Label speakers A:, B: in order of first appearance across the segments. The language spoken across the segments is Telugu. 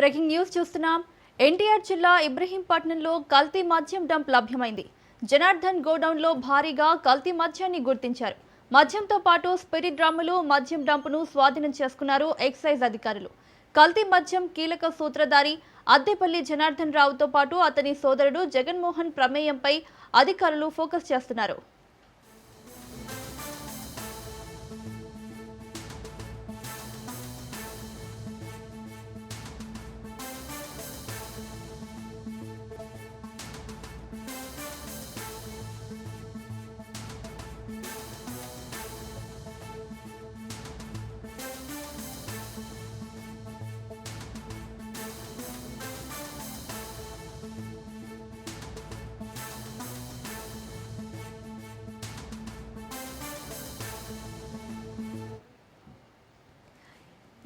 A: బ్రేకింగ్ న్యూస్ చూస్తున్నాం. ఎన్టీఆర్ జిల్లా ఇబ్రహీంపట్నంలో కల్తీ మద్యం డంప్ లభ్యమైంది. జనార్దన్ గోడౌన్లో భారీగా కల్తీ మద్యాన్ని గుర్తించారు. మద్యంతో పాటు స్పిరిట్ డ్రమ్ములు మద్యం డంపును స్వాధీనం చేసుకున్నారు ఎక్సైజ్ అధికారులు. కల్తీ మద్యం కీలక సూత్రధారి అద్దెపల్లి జనార్దన్ రావుతో పాటు అతని సోదరుడు జగన్మోహన్ ప్రమేయంపై అధికారులు ఫోకస్ చేస్తున్నారు.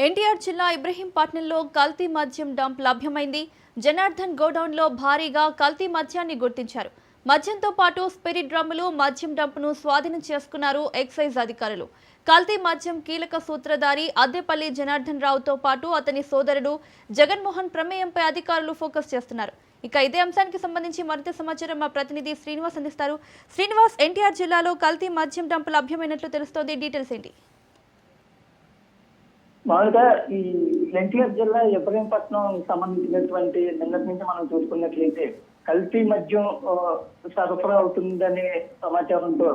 A: ఎన్టీఆర్ జిల్లా ఇబ్రహీంపట్నంలో కల్తీ మద్యం డంప్ లభ్యమైంది. జనార్దన్ గోడౌన్లో భారీగా కల్తీ మద్యాన్ని గుర్తించారు. మద్యంతో పాటు స్పిరిట్ డ్రమ్ములు మద్యం డంప్ను స్వాధీనం చేసుకున్నారు ఎక్సైజ్ అధికారులు. కల్తీ మద్యం కీలక సూత్రధారి అద్దెపల్లి జనార్దన్ రావుతో పాటు అతని సోదరుడు జగన్మోహన్ ప్రమేయంపై అధికారులు ఫోకస్ చేస్తున్నారు. ఇక ఇదే అంశానికి సంబంధించి మరింత సమాచారం మా ప్రతినిధి శ్రీనివాస్ అందిస్తారు. శ్రీనివాస్ ఎన్టీఆర్ జిల్లాలో కల్తీ మద్యం డంప్ లభ్యమైనట్లు తెలుస్తోంది. డీటెయిల్స్ ఏంటి?
B: మామూలుగా ఈ ఎన్టీఆర్ జిల్లా ఇబ్రహీంపట్నం సంబంధించినటువంటి నిన్నటి నుంచి మనం చూసుకున్నట్లయితే కల్తీ మద్యం సరఫరా అవుతుందనే సమాచారంతో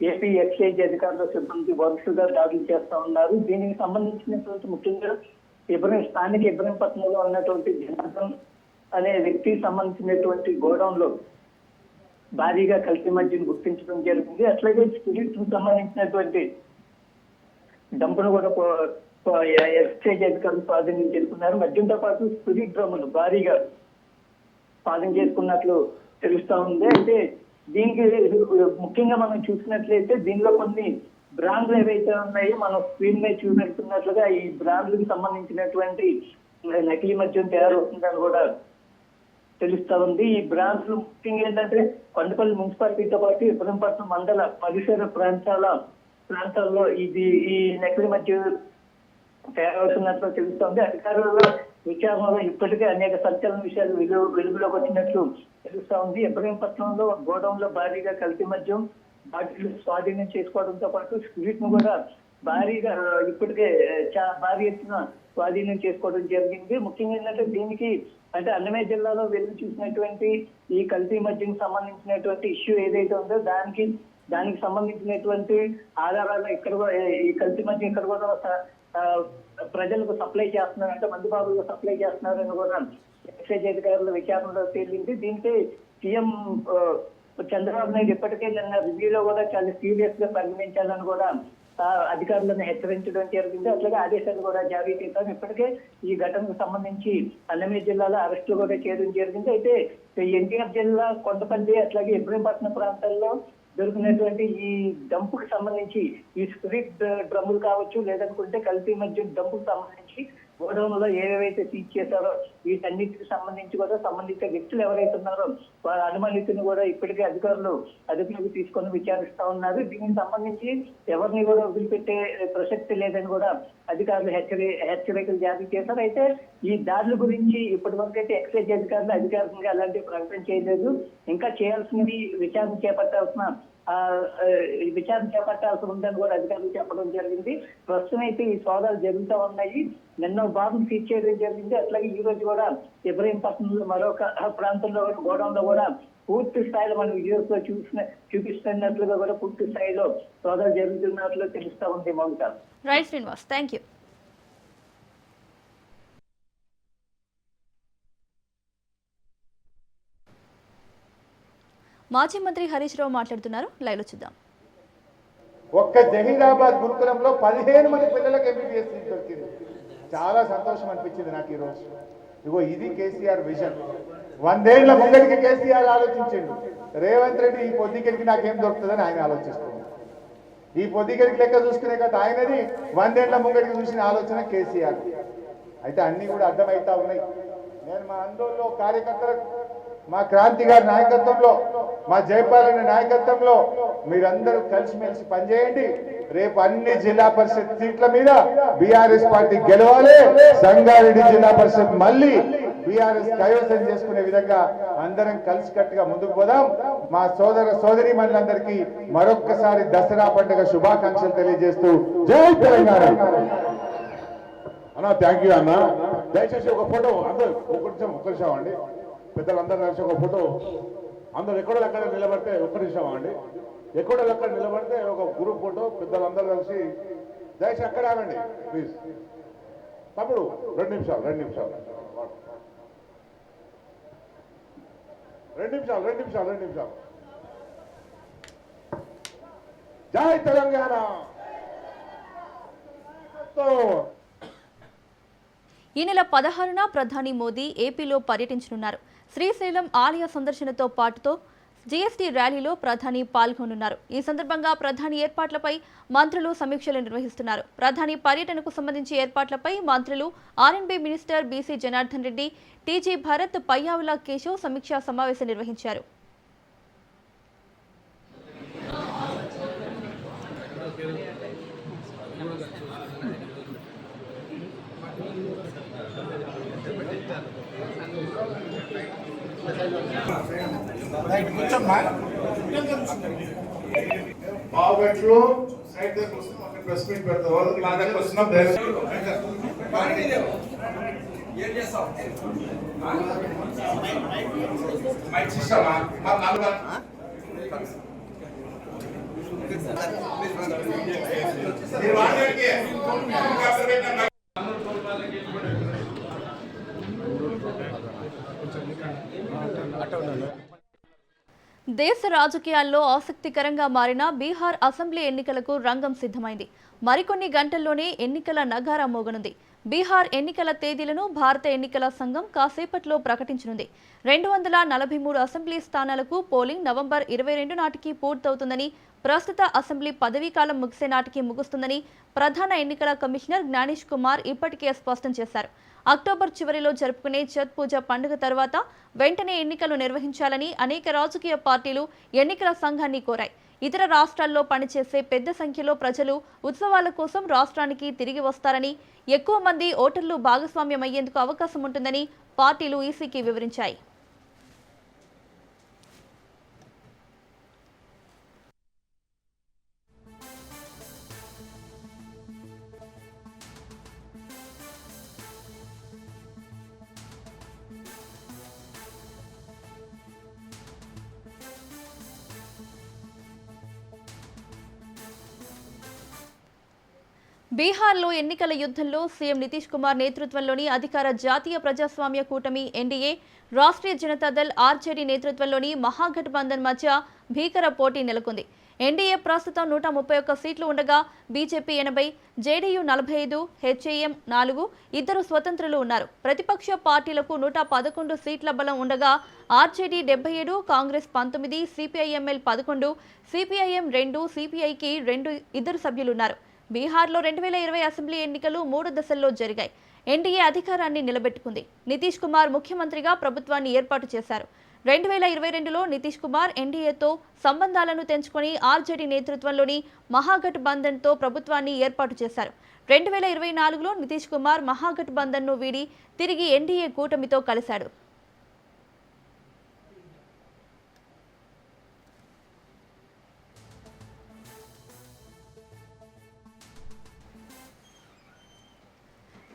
B: ఏపీ ఎక్సైజ్ అధికారుల సిబ్బంది వరుసగా దాడులు చేస్తా ఉన్నారు. దీనికి సంబంధించినటువంటి ముఖ్యంగా ఇబ్రహీం స్థానిక ఇబ్రహీంపట్నంలో ఉన్నటువంటి జనార్దన్ అనే వ్యక్తికి సంబంధించినటువంటి గోడౌన్లో భారీగా కల్తీ మద్యం గుర్తించడం జరిగింది. అట్లాగే స్పిరిట్ సంబంధించినటువంటి డంపును కూడా పో- పో- ఎక్సైజ్ అధికారులు స్వాధీనం చేసుకున్నారు మద్యంతో పాటు స్పిరిట్ డ్రమ్ములు భారీగా స్వాధీనం చేసుకున్నట్లు తెలుస్తా ఉంది. అయితే దీనికి ముఖ్యంగా మనం చూసినట్లయితే దీనిలో కొన్ని బ్రాండ్లు ఏవైతే ఉన్నాయో మనం స్క్రీన్ మీద చూపెడుతున్నట్లుగా ఈ బ్రాండ్లకు సంబంధించినటువంటి నకిలీ మద్యం తయారవుతుందని కూడా తెలుస్తా ఉంది. ఈ బ్రాండ్లు ముఖ్యంగా ఏంటంటే కొండపల్లి మున్సిపాలిటీతో పాటు ఇబ్రహంపట్నం మండల పరిసర ప్రాంతాల ప్రాంతాల్లో ఇది ఈ నకిలీ మద్యం తయారవుతున్నట్లు తెలుస్తోంది అధికారుల విచారణలో ఇప్పటికే అనేక సంచలన విషయాలు వెలుగు వెలుగులోకి వచ్చినట్లు తెలుస్తా ఉంది. ఇబ్రహీంపట్నంలో గోడౌన్లో భారీగా కల్తీ మద్యం బాటిల్ స్వాధీనం చేసుకోవడంతో పాటు స్పిరిట్ను కూడా భారీగా ఇప్పటికే చా- భారీ ఎత్తున స్వాధీనం చేసుకోవడం జరిగింది. ముఖ్యంగా ఏంటంటే దీనికి అంటే అన్నమయ్య జిల్లాలో వెలుగు చూసినటువంటి ఈ కల్తీ మద్యం సంబంధించినటువంటి ఇష్యూ ఏదైతే ఉందో దానికి దానికి సంబంధించినటువంటి ఆధారాలు ఇక్కడ ఈ కల్తీ మద్యం ఇక్కడ కూడా ప్రజలకు సప్లై చేస్తున్నారు. అంటే మందు బాబులకు సప్లై చేస్తున్నారని కూడా ఎక్సైజ్ అధికారుల విచారణలో తేలింది. దీంతో సీఎం చంద్రబాబు నాయుడు ఇప్పటికే నిన్న రివ్యూలో కూడా చాలా సీరియస్గా పరిగణించాలని కూడా అధికారులను హెచ్చరించడం జరిగింది. అట్లాగే ఆదేశాలు కూడా జారీ చేశారు. ఇప్పటికే ఈ ఘటనకు సంబంధించి అన్నమయ్య జిల్లాలో అరెస్టులు కూడా చేయడం జరిగింది. అయితే ఎన్టీఆర్ జిల్లా కొండపల్లి అట్లాగే ఇబ్రహీంపట్నం ప్రాంతాల్లో దొరికినటువంటి ఈ డంపుకి సంబంధించి ఈ స్పిరిట్ డ్రమ్ములు కావచ్చు లేదనుకుంటే కల్తీ మధ్య డంపుకు సంబంధించి గోడౌన్లో ఏవేవైతే సీజ్ చేశారో వీటన్నిటికి సంబంధించి కూడా సంబంధిత వ్యక్తులు ఎవరైతే ఉన్నారో వారి అనుమానితుని కూడా ఇప్పటికే అధికారులు అదుపులోకి తీసుకొని విచారిస్తా ఉన్నారు. దీనికి సంబంధించి ఎవరిని కూడా వదిలిపెట్టే ప్రసక్తి లేదని కూడా అధికారులు హెచ్చరి హెచ్చరికలు జారీ చేశారు. అయితే ఈ దాడుల గురించి ఇప్పటి వరకు అయితే ఎక్సైజ్ అధికారులు అధికారికంగా అలాంటి ప్రకటన చేయలేదు. ఇంకా చేయాల్సినవి విచారణ చేపట్టాల్సిన విచారణ చేపట్టాల్సి ఉందని కూడా అధికారులు చెప్పడం జరిగింది. ప్రస్తుతం అయితే ఈ సోదాలు జరుగుతూ ఉన్నాయి. నిన్న భాగం సీజ్ చేయడం జరిగింది. అట్లాగే ఈ రోజు కూడా ఇబ్రహీంపట్నంలో మరొక ప్రాంతంలో కూడా గోడౌన్లో కూడా పూర్తి స్థాయిలో మనం వీడియోస్లో చూసిన చూపిస్తున్నట్లుగా కూడా పూర్తి స్థాయిలో సోదాలు జరుగుతున్నట్లు తెలుస్తా ఉంది Mamata
A: right Srinivas thank you మాజీ మంత్రి హరీష్ రావు మాట్లాడుతున్నారు. లైవ్లో చూద్దాం.
C: ఒక్క జహీరాబాద్ గురుకులంలో పదిహేను మంది పిల్లలకు ఎంబీబీఎస్ సీట్ దొరికింది. చాలా సంతోషం అనిపించింది నాకు ఈరోజు. ఇగో ఇది కేసీఆర్ విజన్. వందేళ్ళ ముంగడికి కేసీఆర్ ఆలోచించిండు. రేవంత్ రెడ్డి ఈ పొద్దుకెళ్ళి నాకేం దొరుకుతుందని ఆయన ఆలోచిస్తున్నాడు. ఈ పొద్దుకెళ్ళి లెక్క చూసుకునే కదా ఆయనది. వందేళ్ళ ముంగడికి చూసిన ఆలోచన కేసీఆర్. అయితే అన్నీ కూడా అర్థమవుతా ఉన్నాయి. నేను మా అందులో కార్యకర్తలకు మా క్రాంతి గారి నాయకత్వంలో మా జయపాలన నాయకత్వంలో మీరందరూ కలిసిమెలిసి పనిచేయండి. రేపు అన్ని జిల్లా పరిషత్ సీట్ల మీద బీఆర్ఎస్ పార్టీ గెలవాలి. సంగారెడ్డి జిల్లా పరిషత్ మళ్ళీ బీఆర్ఎస్ కైవసం చేసుకునే విధంగా అందరం కలిసికట్టుగా ముందుకు పోదాం. మా సోదర సోదరి మనందరికీ మరొక్కసారి దసరా పండుగ శుభాకాంక్షలు తెలియజేస్తూ జై తెలంగాణ.
D: అన్న థ్యాంక్ యూ అన్న. దయచేసి ఒక ఫోటో అందరు ఒక నిమిషం ఒక్క నిమిషం అండి పెద్దలందరూ కలిసి ఒక ఫోటో. అందరు ఎక్కడో అక్కడ నిలబడితే ఒక్క నిమిషం అండి ఎక్కడో అక్కడ నిలబడితే ఒక గ్రూప్ ఫోటో పెద్దలందరూ కలిసి దయచేసి అక్కడ ఆగండి ప్లీజ్. తప్పుడు రెండు నిమిషాలు రెండు నిమిషాలు. రెండు నిమిషాలు రెండు నిమిషాలు రెండు నిమిషాలు. జై తెలంగాణ!
A: ఈ నెల పదహారున ప్రధాని మోదీ ఏపీలో పర్యటించనున్నారు. శ్రీశైలం ఆలయ సందర్శనతో పాటుతో జీఎస్టీ ర్యాలీలో ప్రధాని పాల్గొనున్నారు. ఈ సందర్భంగా ప్రధాని ఏర్పాట్లపై మంత్రులు సమీక్షలు నిర్వహిస్తున్నారు. ప్రధాని పర్యటనకు సంబంధించి ఏర్పాట్లపై మంత్రులు RNB minister BC Janardhan Reddy TG Bharat Payyavula Keshav సమీక్షా సమావేశం నిర్వహించారు.
E: బాబట్లో సైడ్ దగ్గర వస్తుంది అక్కడ ప్రెస్ మీట్ పెడతాం వాళ్ళకి మా దగ్గర వస్తున్నాం మైక్ సిస్టమా మా నాలుగు మీరు వాడడానికి
A: దేశ రాజకీయాల్లో ఆసక్తికరంగా మారిన బీహార్ అసెంబ్లీ ఎన్నికలకు రంగం సిద్ధమైంది. మరికొన్ని గంటల్లోనే ఎన్నికల నగారా మోగనుంది. బీహార్ ఎన్నికల తేదీలను భారత ఎన్నికల సంఘం కాసేపట్లో ప్రకటించనుంది. రెండు వందల నలభై మూడు అసెంబ్లీ స్థానాలకు పోలింగ్ నవంబర్ ఇరవై రెండు నాటికి పూర్తవుతుందని ప్రస్తుత అసెంబ్లీ పదవీకాలం ముగిసే నాటికి ముగుస్తుందని ప్రధాన ఎన్నికల కమిషనర్ జ్ఞానేష్ కుమార్ ఇప్పటికే స్పష్టం చేశారు. అక్టోబర్ చివరిలో జరుపుకునే ఛత్ పూజ పండుగ తర్వాత వెంటనే ఎన్నికలు నిర్వహించాలని అనేక రాజకీయ పార్టీలు ఎన్నికల సంఘాన్ని కోరాయి. ఇతర రాష్ట్రాల్లో పనిచేసే పెద్ద సంఖ్యలో ప్రజలు ఉత్సవాల కోసం రాష్ట్రానికి తిరిగి వస్తారని ఎక్కువ మంది ఓటర్లు భాగస్వామ్యం అయ్యేందుకు అవకాశం ఉంటుందని పార్టీలు ఈసీకి వివరించాయి. బీహార్లో ఎన్నికల యుద్ధంలో సీఎం నితీష్ కుమార్ నేతృత్వంలోని అధికార జాతీయ ప్రజాస్వామ్య కూటమి ఎన్డీఏ రాష్ట్రీయ జనతాదళ్ ఆర్జేడీ నేతృత్వంలోని మహాగఠబంధన్ మధ్య భీకర పోటీ నెలకొంది. ఎన్డీఏ ప్రస్తుతం నూట ముప్పై ఒక్క సీట్లు ఉండగా బీజేపీ ఎనభై జేడీయూ నలభై ఐదు హెచ్ఏఎం నాలుగు ఇద్దరు స్వతంత్రులు ఉన్నారు. ప్రతిపక్ష పార్టీలకు నూట పదకొండు సీట్ల బలం ఉండగా ఆర్జేడీ డెబ్బై ఏడు కాంగ్రెస్ పంతొమ్మిది సిపిఐఎంఎల్ పదకొండు సిపిఐఎం రెండు సిపిఐకి రెండు ఇద్దరు సభ్యులున్నారు. బీహార్లో రెండు వేల ఇరవై అసెంబ్లీ ఎన్నికలు మూడు దశల్లో జరిగాయి. ఎన్డీఏ అధికారాన్ని నిలబెట్టుకుంది. నితీష్ కుమార్ ముఖ్యమంత్రిగా ప్రభుత్వాన్ని ఏర్పాటు చేశారు. రెండు వేల ఇరవై రెండులో నితీష్ కుమార్ ఎన్డీఏతో సంబంధాలను తెంచుకొని ఆర్జేడీ నేతృత్వంలోని మహాగఠబంధన్తో ప్రభుత్వాన్ని ఏర్పాటు చేశారు. రెండు వేల ఇరవై నాలుగులో నితీష్ కుమార్ మహాగఠబంధన్ను వీడి తిరిగి ఎన్డీఏ కూటమితో కలిశాడు.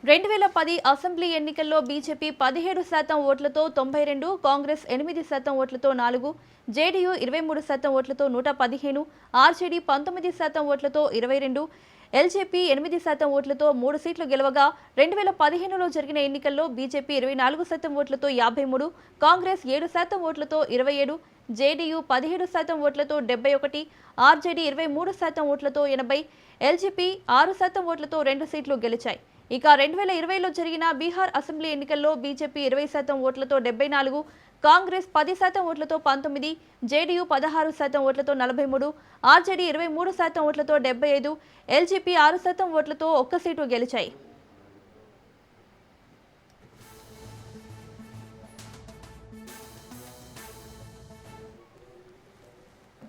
A: రెండు వేల పది అసెంబ్లీ ఎన్నికల్లో బీజేపీ పదిహేడు శాతం ఓట్లతో తొంభై రెండు కాంగ్రెస్ ఎనిమిది శాతం ఓట్లతో నాలుగు జేడీయూ ఇరవై మూడు శాతం ఓట్లతో నూట పదిహేను ఆర్జేడీ పంతొమ్మిది శాతం ఓట్లతో ఇరవై రెండు ఎల్జేపీ ఎనిమిది శాతం ఓట్లతో మూడు సీట్లు గెలవగా రెండు వేల పదిహేనులో జరిగిన ఎన్నికల్లో బీజేపీ ఇరవై నాలుగు శాతం ఓట్లతో యాభై మూడు కాంగ్రెస్ ఏడు శాతం ఓట్లతో ఇరవై ఏడు జేడీయూ పదిహేడు శాతం ఓట్లతో డెబ్బై ఒకటి ఆర్జేడీ ఇరవై మూడు శాతం ఓట్లతో ఎనభై ఎల్జేపీ ఆరు శాతం ఓట్లతో రెండు సీట్లు గెలిచాయి ఇక రెండు వేల ఇరవైలో జరిగిన బీహార్ అసెంబ్లీ ఎన్నికల్లో బీజేపీ ఇరవై శాతం ఓట్లతో డెబ్బై నాలుగు కాంగ్రెస్ పది శాతం ఓట్లతో పంతొమ్మిది జేడీయూ పదహారు శాతం ఓట్లతో నలభై మూడు ఆర్జేడీ ఇరవై మూడు శాతం ఓట్లతో డెబ్బై ఐదు ఎల్జేపీ ఆరు శాతం ఓట్లతో ఒక్క సీటు గెలిచాయి.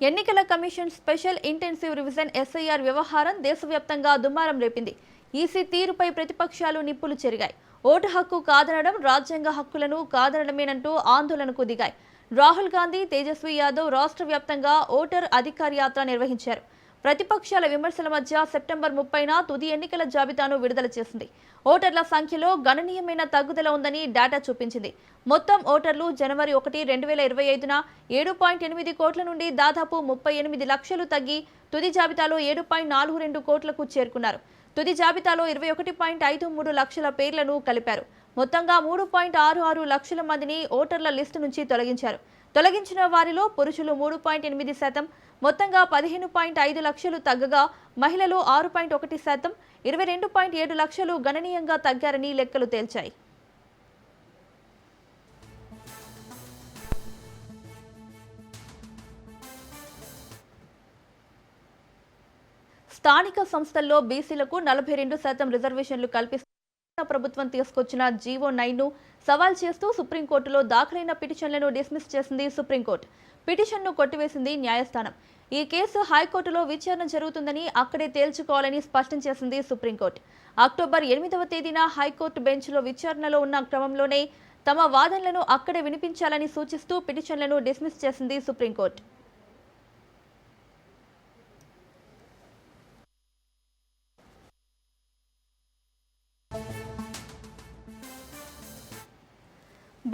A: ఎన్నికల commission special intensive revision SIR వ్యవహారం దేశవ్యాప్తంగా దుమారం రేపింది. ఈసీ తీరుపై ప్రతిపక్షాలు నిప్పులు చెరిగాయి. ఓటు హక్కు కాదనడం రాజ్యాంగ హక్కులను కాదనడమేనంటూ ఆందోళనకు దిగాయి. రాహుల్ గాంధీ తేజస్వి యాదవ్ రాష్ట్ర వ్యాప్తంగా ఓటర్ అధికార యాత్ర నిర్వహించారు. ప్రతిపక్షాల విమర్శల మధ్య సెప్టెంబర్ ముప్పైన తుది ఎన్నికల జాబితాను విడుదల చేసింది. ఓటర్ల సంఖ్యలో గణనీయమైన తగ్గుదల ఉందని డేటా చూపించింది. మొత్తం ఓటర్లు జనవరి ఒకటి రెండు వేల ఇరవై ఐదున ఏడు పాయింట్ ఎనిమిది కోట్ల నుండి దాదాపు ముప్పై ఎనిమిది లక్షలు తగ్గి తుది జాబితాలో ఏడు పాయింట్ నాలుగు రెండు కోట్లకు చేరుకున్నారు. తుది జాబితాలో ఇరవై ఒకటి పాయింట్ ఐదు మూడు లక్షల పేర్లను కలిపారు. మొత్తంగా మూడు పాయింట్ ఆరు ఆరు లక్షల మందిని ఓటర్ల లిస్టు నుంచి తొలగించారు. తొలగించిన వారిలో పురుషులు మూడు పాయింట్ ఎనిమిది శాతం మొత్తంగా పదిహేను పాయింట్ ఐదు లక్షలు తగ్గగా మహిళలు ఆరు పాయింట్ ఒకటి శాతం ఇరవై రెండు పాయింట్ ఏడు లక్షలు గణనీయంగా తగ్గారని లెక్కలు తేల్చాయి. స్థానిక సంస్థల్లో బీసీలకు నలభై రెండు శాతం రిజర్వేషన్లు కల్పిస్తూ ప్రభుత్వం తీసుకొచ్చిన జీవో నైన్ను సవాల్ చేస్తూ సుప్రీంకోర్టులో దాఖలైన పిటిషన్లను డిస్మిస్ చేసింది సుప్రీంకోర్టు. పిటిషన్ను కొట్టివేసింది న్యాయస్థానం. ఈ కేసు హైకోర్టులో విచారణ జరుగుతుందని అక్కడే తేల్చుకోవాలని స్పష్టం చేసింది సుప్రీంకోర్టు. అక్టోబర్ ఎనిమిదవ తేదీన హైకోర్టు బెంచ్లో విచారణలో ఉన్న క్రమంలోనే తమ వాదనలను అక్కడే వినిపించాలని సూచిస్తూ పిటిషన్లను డిస్మిస్ చేసింది సుప్రీంకోర్టు.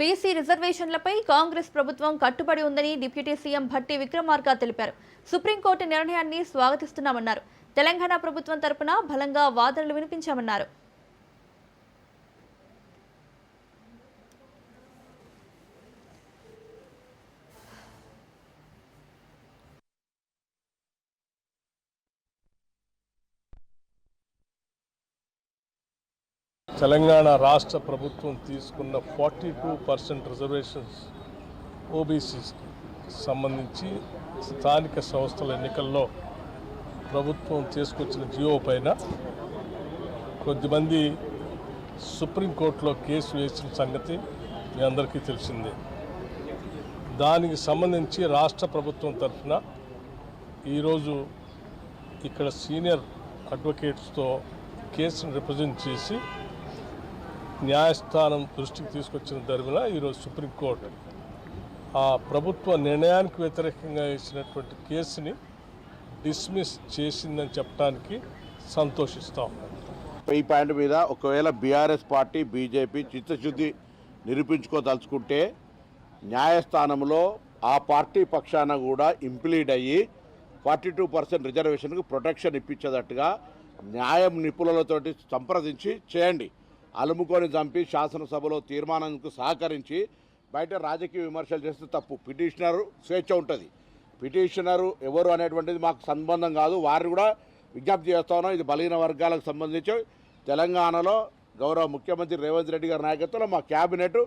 A: బీసీ రిజర్వేషన్లపై కాంగ్రెస్ ప్రభుత్వం కట్టుబడి ఉందని డిప్యూటీ సీఎం భట్టి విక్రమార్క తెలిపారు. సుప్రీంకోర్టు నిర్ణయాన్ని స్వాగతిస్తున్నామన్నారు. తెలంగాణ ప్రభుత్వం తరపున బలంగా వాదనలు వినిపించామన్నారు.
F: తెలంగాణ రాష్ట్ర ప్రభుత్వం తీసుకున్న ఫార్టీ టూ పర్సెంట్ రిజర్వేషన్స్ ఓబీసీస్కి సంబంధించి స్థానిక సంస్థల ఎన్నికల్లో ప్రభుత్వం తీసుకొచ్చిన జియో పైన కొద్దిమంది సుప్రీంకోర్టులో కేసు వేసిన సంగతి మీ అందరికీ తెలిసిందే. దానికి సంబంధించి రాష్ట్ర ప్రభుత్వం తరఫున ఈరోజు ఇక్కడ సీనియర్ అడ్వకేట్స్తో కేసును రిప్రజెంట్ చేసి న్యాయస్థానం దృష్టికి తీసుకొచ్చిన ధర్మన ఈరోజు సుప్రీంకోర్టు ఆ ప్రభుత్వ నిర్ణయానికి వ్యతిరేకంగా వేసినటువంటి కేసుని డిస్మిస్ చేసిందని చెప్పడానికి సంతోషిస్తాం.
G: ఈ పాయింట్ మీద ఒకవేళ బీఆర్ఎస్ పార్టీ బీజేపీ చిత్తశుద్ధి నిరూపించుకోదలుచుకుంటే న్యాయస్థానంలో ఆ పార్టీ పక్షాన కూడా ఇంప్లీడ్ అయ్యి ఫార్టీ టూ పర్సెంట్ రిజర్వేషన్కు ప్రొటెక్షన్ ఇప్పించేటట్టుగా న్యాయం నిపుణులతోటి సంప్రదించి చేయండి. అలుముకొని చంపి శాసనసభలో తీర్మానానికి సహకరించి బయట రాజకీయ విమర్శలు చేస్తే తప్పు. పిటిషనరు స్వేచ్ఛ ఉంటుంది. పిటిషనరు ఎవరు అనేటువంటిది మాకు సంబంధం కాదు. వారిని కూడా విజ్ఞప్తి చేస్తా ఉన్నాం. ఇది బలహీన వర్గాలకు సంబంధించి తెలంగాణలో గౌరవ ముఖ్యమంత్రి రేవంత్ రెడ్డి గారి నాయకత్వంలో మా క్యాబినెట్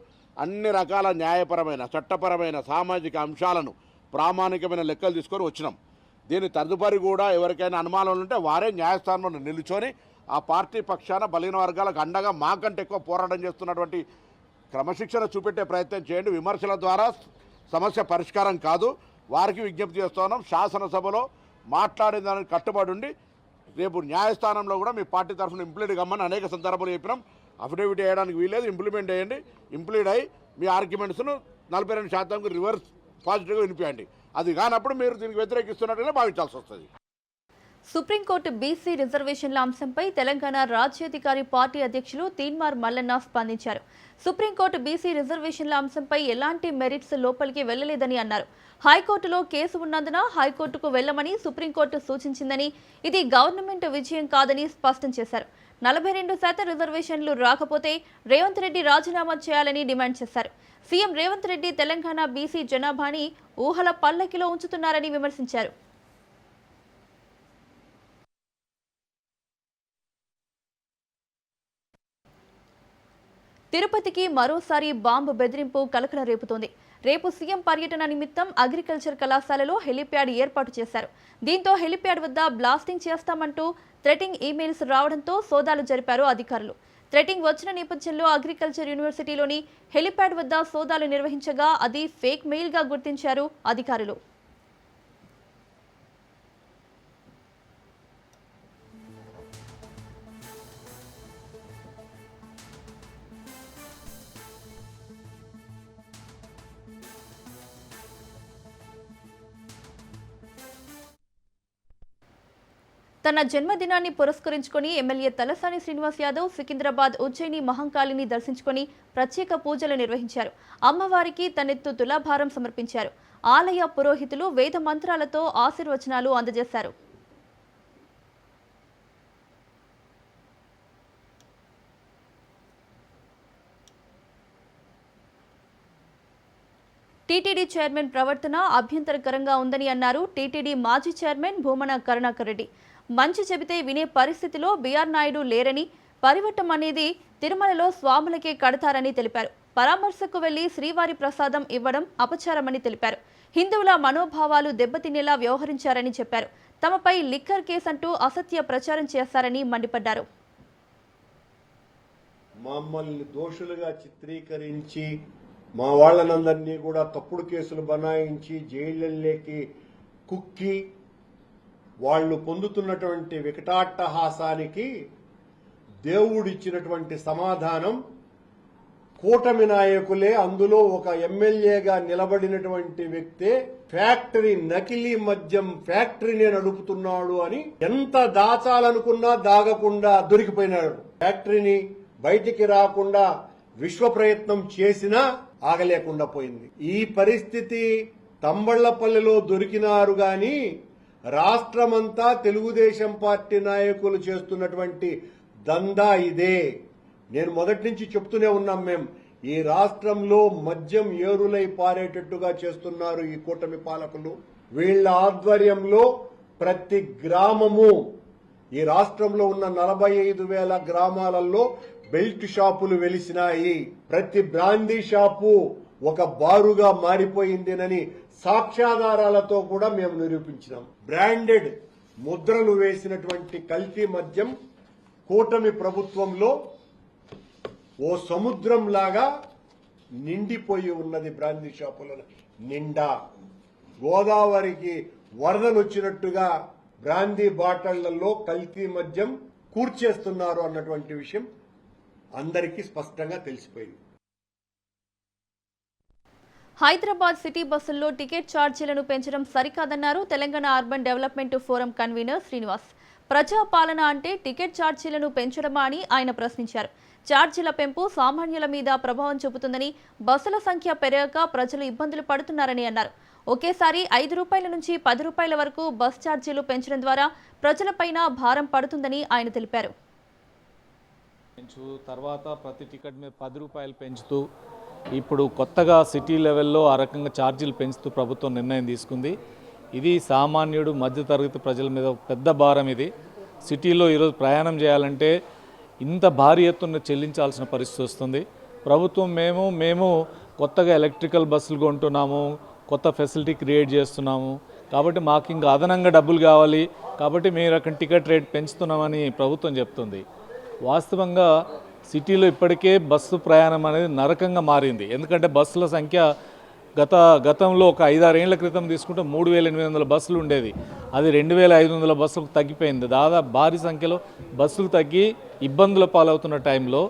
G: అన్ని రకాల న్యాయపరమైన చట్టపరమైన సామాజిక అంశాలను ప్రామాణికమైన లెక్కలు తీసుకొని వచ్చినాం. దీని తదుపరి కూడా ఎవరికైనా అనుమానాలు ఉంటే వారే న్యాయస్థానంలో నిలుచొని ఆ పార్టీ పక్షాన బలహీన వర్గాలకు అండగా మాకంటే ఎక్కువ పోరాటం చేస్తున్నటువంటి క్రమశిక్షణ చూపెట్టే ప్రయత్నం చేయండి. విమర్శల ద్వారా సమస్య పరిష్కారం కాదు. వారికి విజ్ఞప్తి చేస్తున్నాం శాసనసభలో మాట్లాడిన దానికి కట్టుబడి ఉండి రేపు న్యాయస్థానంలో కూడా మీ పార్టీ తరఫున ఇంప్లీడ్ కమ్మని అనేక సందర్భాలు చెప్పినాం. అఫిడవిట్ వేయడానికి వీలేదు ఇంప్లిమెంట్ చేయండి ఇంప్లీడ్ అయ్యి మీ ఆర్గ్యుమెంట్స్ను నలభై రెండు శాతంకు రివర్స్ పాజిటివ్గా వినిపించండి అది కానప్పుడు మీరు దీనికి వ్యతిరేకిస్తున్నట్టుగా భావించాల్సి వస్తుంది.
A: సుప్రీంకోర్టు బీసీ రిజర్వేషన్ల అంశంపై తెలంగాణ రాజ్యాధికారి పార్టీ అధ్యక్షులు తీన్మార్ మల్లన్న స్పందించారు. సుప్రీంకోర్టు బీసీ రిజర్వేషన్ల అంశంపై ఎలాంటి మెరిట్స్ లోపలికి వెళ్ళలేదని అన్నారు. హైకోర్టులో కేసు ఉన్నందున హైకోర్టుకు వెళ్ళమని సుప్రీంకోర్టు సూచించిందని ఇది గవర్నమెంట్ విజయం కాదని స్పష్టం చేశారు. నలభై రెండు శాతం రిజర్వేషన్లు రాకపోతే రేవంత్ రెడ్డి రాజీనామా చేయాలని డిమాండ్ చేశారు. సీఎం రేవంత్ రెడ్డి తెలంగాణ బీసీ జనాభాని ఊహల పల్లకిలో ఉంచుతున్నారని విమర్శించారు. తిరుపతికి మరోసారి బాంబు బెదిరింపు కలకల రేపుతోంది. రేపు సీఎం పర్యటన నిమిత్తం అగ్రికల్చర్ కళాశాలలో హెలిప్యాడ్ ఏర్పాటు చేశారు. దీంతో హెలిప్యాడ్ వద్ద బ్లాస్టింగ్ చేస్తామంటూ థ్రెటింగ్ ఈమెయిల్స్ రావడంతో సోదాలు జరిపారు అధికారులు. థ్రెటింగ్ వచ్చిన నేపథ్యంలో అగ్రికల్చర్ యూనివర్సిటీలోని హెలిప్యాడ్ వద్ద సోదాలు నిర్వహించగా అది ఫేక్ మెయిల్గా గుర్తించారు అధికారులు. తన జన్మదినాన్ని పురస్కరించుకొని ఎమ్మెల్యే తలసాని శ్రీనివాస్ యాదవ్ సికింద్రాబాద్ ఉజ్జయిని మహంకాళిని దర్శించుకొని ప్రత్యేక పూజలు నిర్వహించారు. అమ్మవారికి తనెత్తు తులాభారం సమర్పించారు. ఆలయ పురోహితులు వేద మంత్రాలతో ఆశీర్వచనాలు అందజేశారు. టీటీడీ చైర్మన్ ప్రవర్తన అభ్యంతరకరంగా ఉందని అన్నారు. టీటీడీ మాజీ చైర్మన్ భూమన కరుణాకర్ రెడ్డి. మంచి చెబితే వినే పరిస్థితిలో బీఆర్ నాయుడు లేరని పరివట్టం అనేది తిరుమలలో స్వాములకే కడతారని తెలిపారు. పరామర్శకు వెళ్ళి శ్రీవారి ప్రసాదం ఇవ్వడం అపచారమని తెలిపారు. హిందువుల మనోభావాలు దెబ్బతినేలా వ్యవహరించారని చెప్పారు. తమపై లిక్కర్ కేసంటూ అసత్య ప్రచారం చేస్తారని మండిపడ్డారు.
H: మమ్మల్ని దోషులుగా చిత్రీకరించి మా వాళ్ళనందరినీ కూడా తప్పుడు కేసులు బనాయించి జైళ్ళకి కుక్కి వాళ్ళు పొందుతున్నటువంటి వికటాట్టహాసానికి దేవుడిచ్చినటువంటి సమాధానం కూటమి నాయకులే అందులో ఒక ఎమ్మెల్యేగా నిలబడినటువంటి వ్యక్తే ఫ్యాక్టరీ నకిలీ మద్యం ఫ్యాక్టరీనే నడుపుతున్నాడు అని ఎంత దాచాలనుకున్నా దాగకుండా దొరికిపోయినాడు. ఫ్యాక్టరీని బయటికి రాకుండా విశ్వ ప్రయత్నం చేసినా ఆగలేకుండా పోయింది. ఈ పరిస్థితి తంబళ్ళపల్లిలో దొరికినారు గాని రాష్ట్రమంతా తెలుగుదేశం పార్టీ నాయకులు చేస్తున్నటువంటి దందా ఇదే. నేను మొదటి నుంచి చెప్తూనే ఉన్నాం మేము ఈ రాష్ట్రంలో మద్యం ఏరులై పారేటట్టుగా చేస్తున్నారు ఈ కూటమి పాలకులు. వీళ్ళ ఆధ్వర్యంలో ప్రతి గ్రామము ఈ రాష్ట్రంలో ఉన్న నలభై ఐదు వేల గ్రామాలలో బెల్ట్ షాపులు వెలిసినాయి. ప్రతి బ్రాందీ షాపు ఒక బారుగా మారిపోయిందినని సాక్ష్యాధారాలతో కూడా మేము నిరూపించినాం. బ్రాండెడ్ ముద్రలు వేసినటువంటి కల్తీ మద్యం కూటమి ప్రభుత్వంలో ఓ సముద్రం లాగా నిండిపోయి ఉన్నది బ్రాందీ షాపుల నిండా. గోదావరికి వరదలు వచ్చినట్టుగా బ్రాందీ బాటళ్ళలో కల్తీ మద్యం కూర్చేస్తున్నారు అన్నటువంటి విషయం అందరికీ స్పష్టంగా తెలిసిపోయింది.
A: హైదరాబాద్ సిటీ బస్సుల్లో టికెట్ ఛార్జీలను పెంచడం సరికాదన్నారు Telangana urban development forum convener Srinivas. ప్రజాపాలన అంటే టికెట్ ఛార్జీలను పెంచడమా అని ఆయన ప్రశ్నించారు. ఛార్జీల పెంపు సామాన్యుల మీద ప్రభావం చూపుతుందని బస్సుల సంఖ్య పెరగక ప్రజలు ఇబ్బందులు పడుతున్నారని అన్నారు. ఒకేసారి ఐదు రూపాయల నుంచి పది రూపాయల వరకు బస్ ఛార్జీలు పెంచడం ద్వారా ప్రజలపైన భారం పడుతుందని ఆయన తెలిపారు.
I: పెంచు తర్వాత ప్రతి టికెట్ మీద పది రూపాయలు పెంచుతూ ఇప్పుడు కొత్తగా సిటీ లెవెల్లో ఆ రకంగా ఛార్జీలు పెంచుతూ ప్రభుత్వం నిర్ణయం తీసుకుంది. ఇది సామాన్యుడు మధ్యతరగతి ప్రజల మీద పెద్ద భారం ఇది. సిటీలో ఈరోజు ప్రయాణం చేయాలంటే ఇంత భారీ ఎత్తున చెల్లించాల్సిన పరిస్థితి వస్తుంది. ప్రభుత్వం మేము మేము కొత్తగా ఎలక్ట్రికల్ బస్సులు కొంటున్నాము కొత్త ఫెసిలిటీ క్రియేట్ చేస్తున్నాము. కాబట్టి మాకు ఇంకా అదనంగా డబ్బులు కావాలి. కాబట్టి మేము రకం టికెట్ రేట్ పెంచుతున్నామని ప్రభుత్వం చెప్తుంది. వాస్తవంగా సిటీలో ఇప్పటికే బస్సు ప్రయాణం అనేది నరకంగా మారింది. ఎందుకంటే బస్సుల సంఖ్య గత గతంలో ఒక ఐదారేళ్ళ క్రితం తీసుకుంటే మూడు వేల ఎనిమిది వందల బస్సులు ఉండేది. అది రెండు వేల ఐదు వందల బస్సులకు తగ్గిపోయింది. దాదాపు భారీ సంఖ్యలో బస్సులు తగ్గి ఇబ్బందుల పాలవుతున్న టైంలో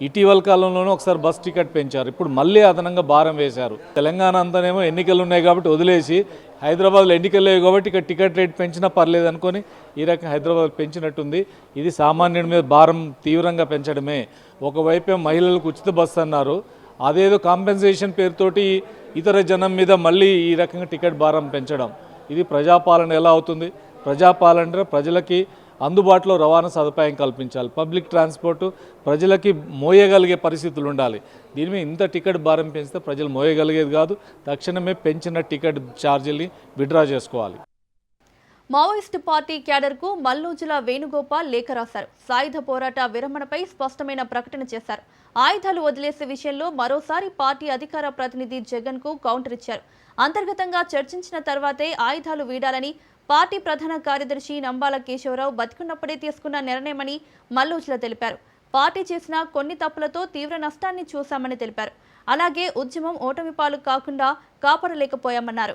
I: ఇటీవల కాలంలోనే ఒకసారి బస్ టికెట్ పెంచారు. ఇప్పుడు మళ్ళీ అదనంగా భారం వేశారు. తెలంగాణ అంతానేమో ఎన్నికలు ఉన్నాయి కాబట్టి వదిలేసి హైదరాబాద్లో ఎన్నికలు లేవు కాబట్టి ఇక టికెట్ రేట్ పెంచినా పర్లేదు అనుకొని ఈ రకంగా హైదరాబాద్ పెంచినట్టుంది. ఇది సామాన్యుడి మీద భారం తీవ్రంగా పెంచడమే. ఒకవైపే మహిళలకు ఉచిత బస్సు అన్నారు. అదేదో కాంపెన్సేషన్ పేరుతోటి ఇతర జనం మీద మళ్ళీ ఈ రకంగా టికెట్ భారం పెంచడం. ఇది ప్రజాపాలన ఎలా అవుతుంది? ప్రజాపాలన ప్రజలకి అందుబాటులో రవాణా సదుపాయం కల్పించాలి. పబ్లిక్ ట్రాన్స్పోర్ట్ ప్రజలకి మోయగలిగే పరిస్థితులు ఉండాలి. దీని మీద ఇంత టికెట్ భారం పెంచితే ప్రజలు మోయగలిగేది కాదు. తక్షణమే పెంచిన టికెట్ ఛార్జీల్ని విడ్రా చేసుకోవాలి.
A: మావోయిస్టు పార్టీ క్యాడర్కు మల్లూజుల వేణుగోపాల్ లేఖ రాశారు. సాయుధ పోరాట విరమణపై స్పష్టమైన ప్రకటన చేశారు. ఆయుధాలు వదిలేసే విషయంలో మరోసారి పార్టీ అధికార ప్రతినిధి జగన్కు కౌంటర్ ఇచ్చారు. అంతర్గతంగా చర్చించిన తర్వాతే ఆయుధాలు వీడాలని పార్టీ ప్రధాన కార్యదర్శి నంబాల కేశవరావు బతికున్నప్పుడే తీసుకున్న నిర్ణయమని మల్లూజుల తెలిపారు. పార్టీ చేసిన కొన్ని తప్పులతో తీవ్ర నష్టాన్ని చూశామని తెలిపారు. అలాగే ఉద్యమం ఓటమి పాలు కాకుండా కాపాడలేకపోయామన్నారు.